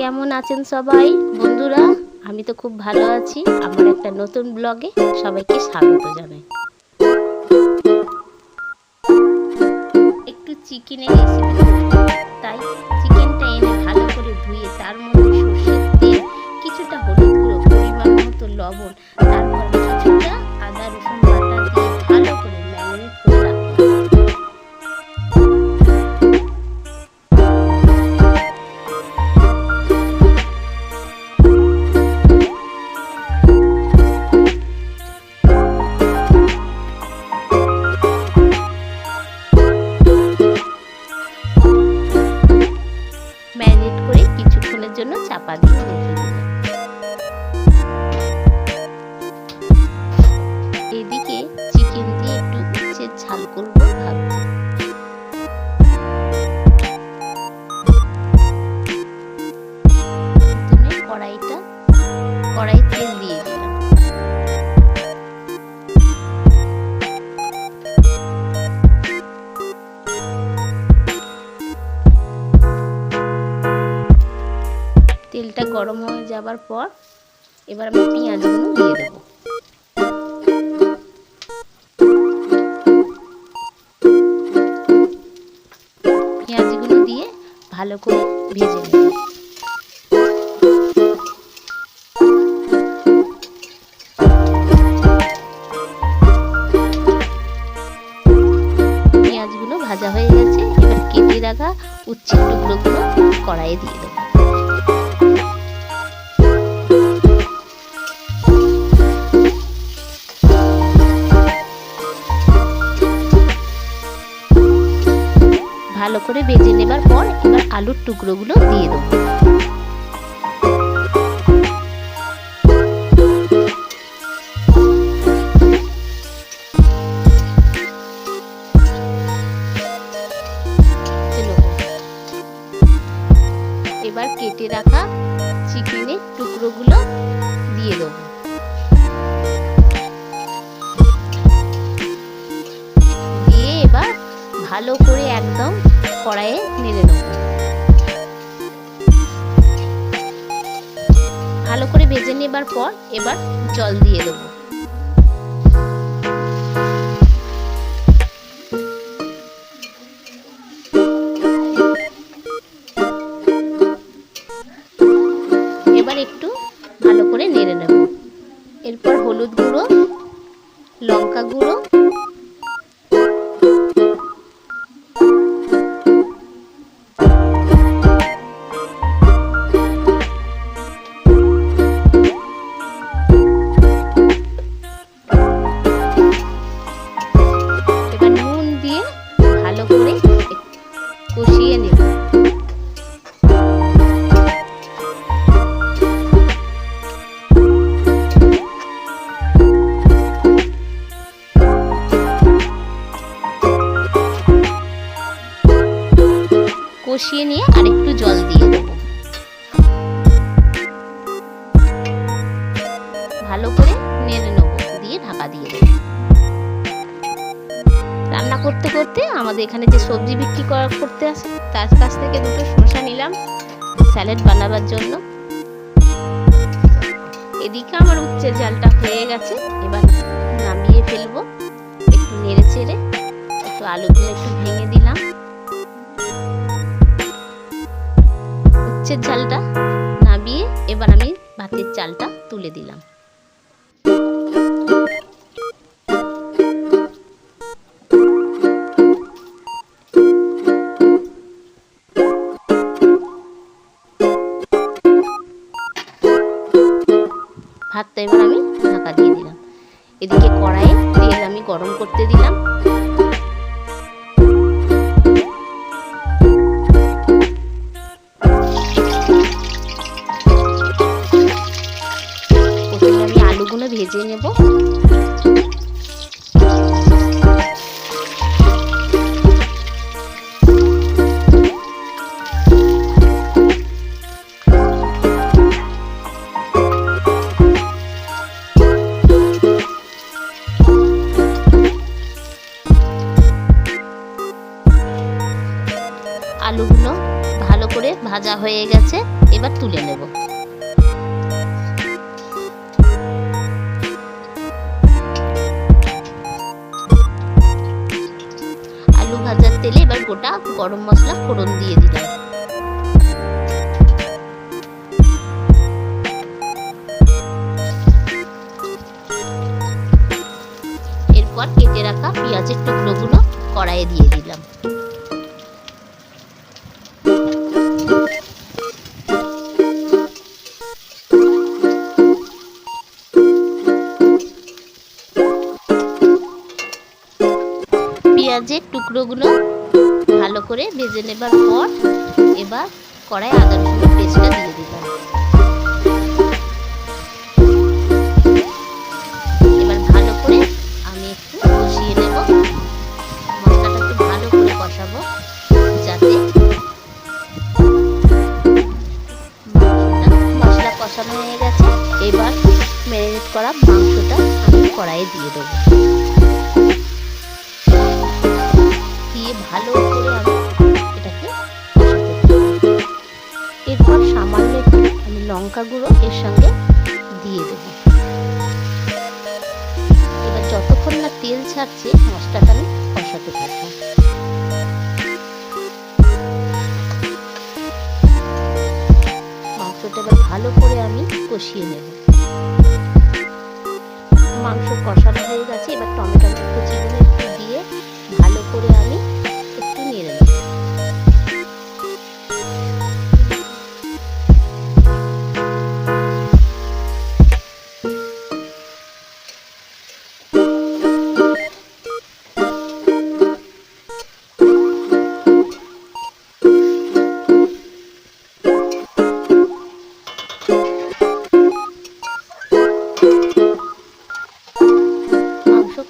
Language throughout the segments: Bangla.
কেমন আছেন সবাই? বন্ধুরা, আমি তো খুব ভালো আছি। আমার একটা নতুন ব্লগে সবাইকে স্বাগত জানাই। একটু চিকেনের রেসিপি তাই চিকেনটা এনে ভালো করে ধুয়ে তার মধ্যে সর্ষের তেল, কিছুটা হলুদ গুঁড়ো, পরিমাণ মতো লবণ, তারপর কিছুটা আদা, রসুন বাটা দিয়ে ভালো করে ম্যারিনেট করে জন্য চাপা তেলটা গরম হয়ে যাবার পর এবার আমি পেঁয়াজগুলো দিয়ে দেবো। পেঁয়াজগুলো দিয়ে ভালো করে ভেজে নেব। পেঁয়াজগুলো ভাজা হয়ে গেছে, এবার কেটে রাখা উচ্ছের টুকরোগুলো কড়াইয়ে দিয়ে দেবো। ভালো করে ভেজে নেবার পর এবার আলুর টুকরোগুলো দিয়ে দেবো। এবার কেটে রাখা চিকেনের টুকরোগুলো দিয়ে দেবো। ভালো করে একদম কড়াইয়ে নেড়ে নেব ভালো করে ভেজে নেবার পর এবার জল দিয়ে দেবো। এবার একটু ভালো করে নেড়ে নেব। এরপর হলুদ গুঁড়ো, লঙ্কা গুঁড়ো কষিয়ে নেব কষিয়ে নিয়ে আরেকটু জল দিয়ে দেবো। করতে করতে আমাদের এখানে যে সবজি বিক্রি করা করতে আসে, তার কাছ থেকে দুটো শসা নিলাম স্যালাড বানাবার জন্য। এদিকে আমার উচ্চের জালটা হয়ে গেছে, এবার নামিয়ে ফেলব। একটু নেড়ে চেড়ে একটু আলুগুলো একটু ভেঙে দিলাম। উচ্ছের ঝালটা নামিয়ে এবার আমি ভাতের চালটা তুলে দিলাম। ভাতটা এবার আমি ঢাকা দিয়ে দিলাম। এদিকে কড়াইয়ে তেল আমি গরম করতে দিলাম। আমি আলুগুলো ভেজে নেব। ভালো করে ভাজা হয়ে গেছে, এবার তুলে নেব। আলু ভাজার তেলে এবার গোটা গরম মশলা ফোড়ন দিয়ে দিলাম। পেঁয়াজের টুকরোগুলো ভালো করে ভেজে নেবার পর এবার কড়াই আদা রসুনের পেস্টটা দিয়ে দিলাম। এবার ভালো করে আমি একটু কষিয়ে নেব। মশলাটা একটু ভালো করে কষাবো। কষানো হয়ে গেছে, এবার ম্যারিনেট করা মাংসটা আমি কড়াইয়ে দিয়ে দেবো। দিয়ে ভালো করে আমি এটাকে এরপর সামান্য একটু আমি লঙ্কা গুঁড়ো এর সঙ্গে দিয়ে দেবো। এবার যতক্ষণ না তেল ছাড়ছে, মশলাটা আমি কষাতে থাকব। মাংসটা ভালো করে আমি কষিয়ে নেব। মাংস কষানো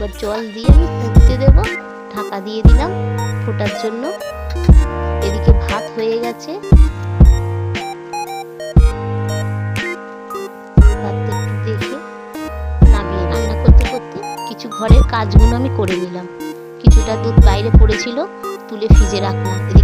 এবার জল দিয়ে আমি ফুটতে দেব। ঢাকা দিয়ে দিলাম ফোটার জন্য। এদিকে ভাত হয়ে গেছে। নামিয়ে রান্না করতে করতে কিছু ঘরের কাজগুলো আমি করে নিলাম। কিছুটা দুধ বাইরে পড়েছিল, তুলে ফ্রিজে রাখলাম। এদিকে